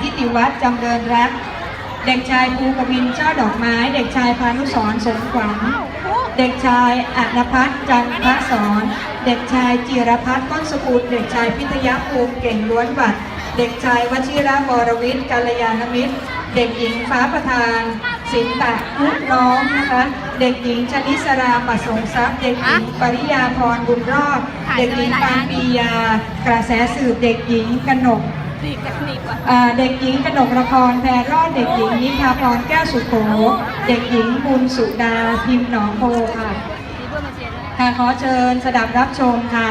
ทิติวัฒน์จำเริญรัก เด็กชายภูกวินเจ้าดอกไม้ เด็กชายพานุสรสงขวัญ เด็กชายอนพัฒน์จันทรสอนเด็กชายจิรพัฒน์ต้นสกุล เด็กชายพิทยภูมิเก่งล้วนบัตร เด็กชายวชิระบรวิทย์กัลยาณมิตร เด็กหญิงฟ้าประธานสินตะพุกน้องนะคะ เด็กหญิงชนิสราปัสสงทรัพย์ เด็กหญิงปริยาพรบุญรอด เด็กหญิงปานปียากระแสสืบเด็กหญิงกนก นีบกันหนีบก่อนอ่าเด็กหญิงกนกละครแพรรอดเด็กหญิงนิพาพรแก้วสุโขเด็กหญิงบุญสุดาพิมพ์หนองโพค่ะหนีบเพื่อมาเชียร์ด้วย ค่ะขอเชิญสดับรับชมค่ะ